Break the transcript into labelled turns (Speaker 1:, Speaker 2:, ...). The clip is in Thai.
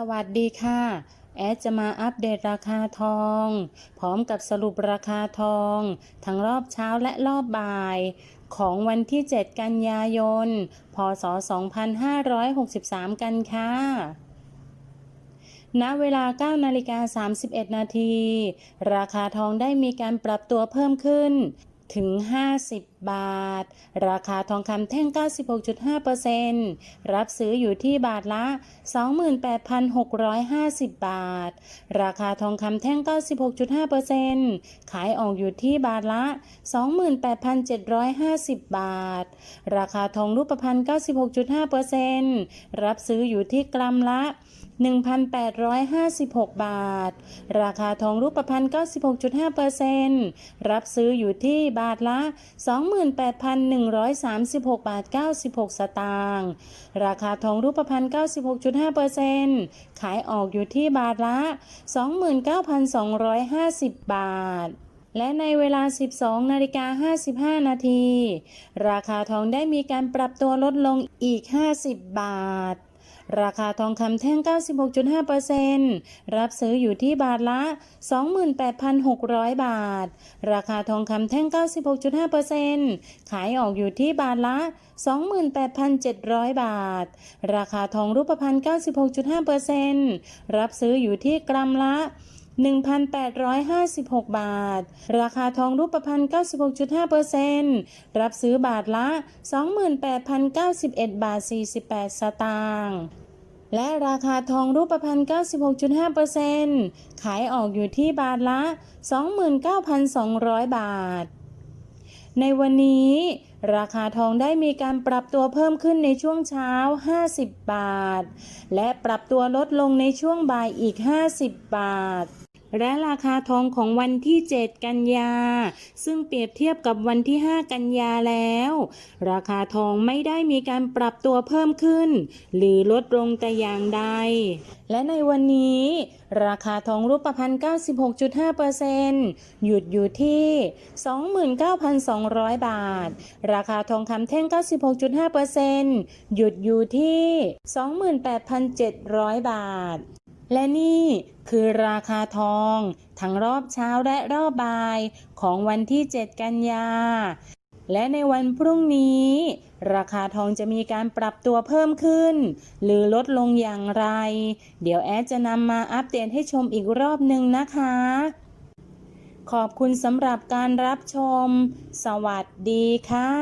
Speaker 1: สวัสดีค่ะ แอดจะมาอัปเดตราคาทอง พร้อมกับสรุปราคาทอง ทั้งรอบเช้าและรอบบ่าย ของวันที่ 7 กันยายน พศ 2563 กันค่ะณเวลา 9 นาฬิกา 31 นาที ราคาทองได้มีการปรับตัวเพิ่มขึ้น ถึง 50 บาท ราคาทองคำแท่ง 96.5%รับซื้ออยู่ที่บาทละ 28,650 บาท ราคาทองคำแท่ง 96.5%ขายออกอยู่ที่บาทละ 28,750 บาท ราคาทองรูปพรรณ 96.5%รับซื้ออยู่ที่กรัมละ 1,856 บาท ราคาทองรูปพรรณ96.5%รับซื้ออยู่ที่บาทละ 28,136 บาท 96 สตางค์ ราคาทองรูปพรรณ96.5%ขายออกอยู่ที่บาทละ 29,250 บาทและในเวลา 12 นาฬิกา 55 นาที ราคาทองได้มีการปรับตัวลดลงอีก 50 บาท ราคาทองคำแท่ง 96.5%รับซื้ออยู่ที่บาทละ 28,600 บาท ราคาทองคำแท่ง 96.5%ขายออกอยู่ที่บาทละ 28,700 บาท ราคาทองรูปพรรณ 96.5%รับซื้ออยู่ที่กรัมละ 1,856 บาท ราคาทองรูปพรรณ96.5%รับซื้อบาทละ 28,091 บาท 48 สตางค์และราคาทองรูปพรรณ96.5%ขายออกอยู่ที่บาทละ 29,200 บาท ในวันนี้ราคาทองได้มีการปรับตัวเพิ่มขึ้นในช่วงเช้า 50 บาท และปรับตัวลดลงในช่วงบ่ายอีก 50 บาท และราคาทองของวันที่ 7 กันยา ซึ่งเปรียบเทียบกับวันที่ 5 กันยาแล้ว ราคาทองไม่ได้มีการปรับตัวเพิ่มขึ้น หรือลดลงแต่อย่างใด และในวันนี้ ราคาทองรูปพรรณ96.5%หยุดอยู่ที่ 29,200 บาท ราคาทองคำแท่ง 96.5%หยุดอยู่ที่ 28,700 บาท และนี่คือราคาทอง ทั้งรอบเช้าและรอบบ่ายของวันที่ 7 กันยา และในวันพรุ่งนี้ ราคาทองจะมีการปรับตัวเพิ่มขึ้น หรือลดลงอย่างไร เดี๋ยวแอดจะนำมาอัปเดตให้ชมอีกรอบหนึ่งนะคะ ขอบคุณสำหรับการรับชม สวัสดีค่ะ